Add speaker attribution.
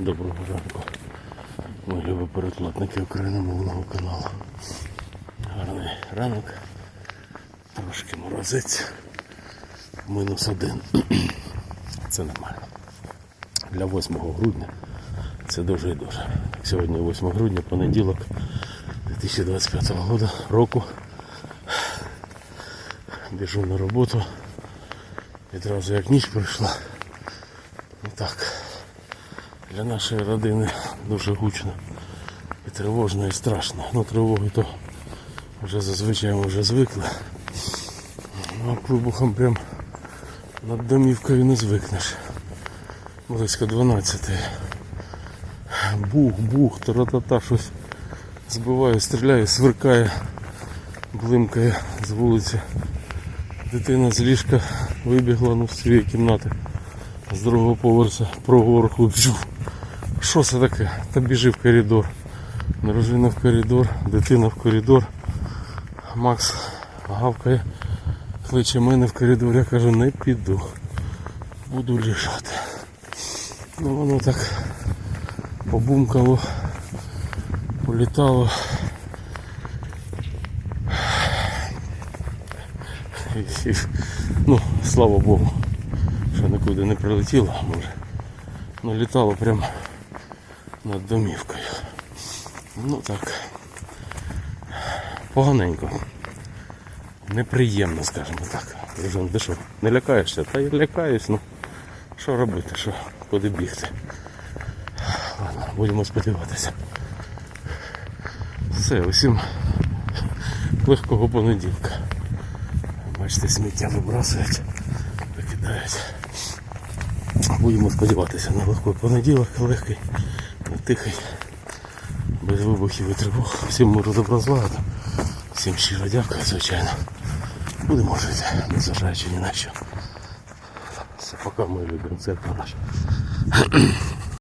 Speaker 1: Доброго ранку. Мої любі передплатники україномовного каналу. Гарний ранок. Трошки морозець. Мінус один. Це нормально. Для 8 грудня це дуже і дуже. Сьогодні 8 грудня, понеділок 2025 року. Біжу на роботу. Відразу як ніч прийшла. І так. Для нашої родини дуже гучно і тривожно, і страшно. Ну, тривоги то вже зазвичай ми вже звикли. Ну, а к прям над домівкою не звикнеш. Близько 12. Бух, бух, тара-та-та, щось збиває, стріляє, сверкає, блимкає з вулиці. Дитина з ліжка вибігла ну, з цієї кімнати з другого поверсу проговорку. Що це таке? Та біжи в коридор. Дружина в коридор, дитина в коридор. Макс гавкає, кличе мене в коридор. Я кажу, не піду. Буду лежати. Ну воно так побумкало, політало. І, і, ну, слава Богу, що нікуди не прилетіло, може. Ну літало прямо над домівкою. Ну так. Поганенько. Неприємно, скажімо так. Дружин, що, не лякаєшся? Та я лякаюсь, ну що робити, що, куди бігти. Ладно, будемо сподіватися. Все, усім легкого понеділка. Бачите, сміття вибрасують, викидають. Будемо сподіватися на легкий понеділок, легкий, тихий, без вибухів і тривог. Всім миру добра злагода. Всім щиро дякую, звичайно. Будемо жити, незважаючи ні на що. Все, пока ми любимо церкву нашу.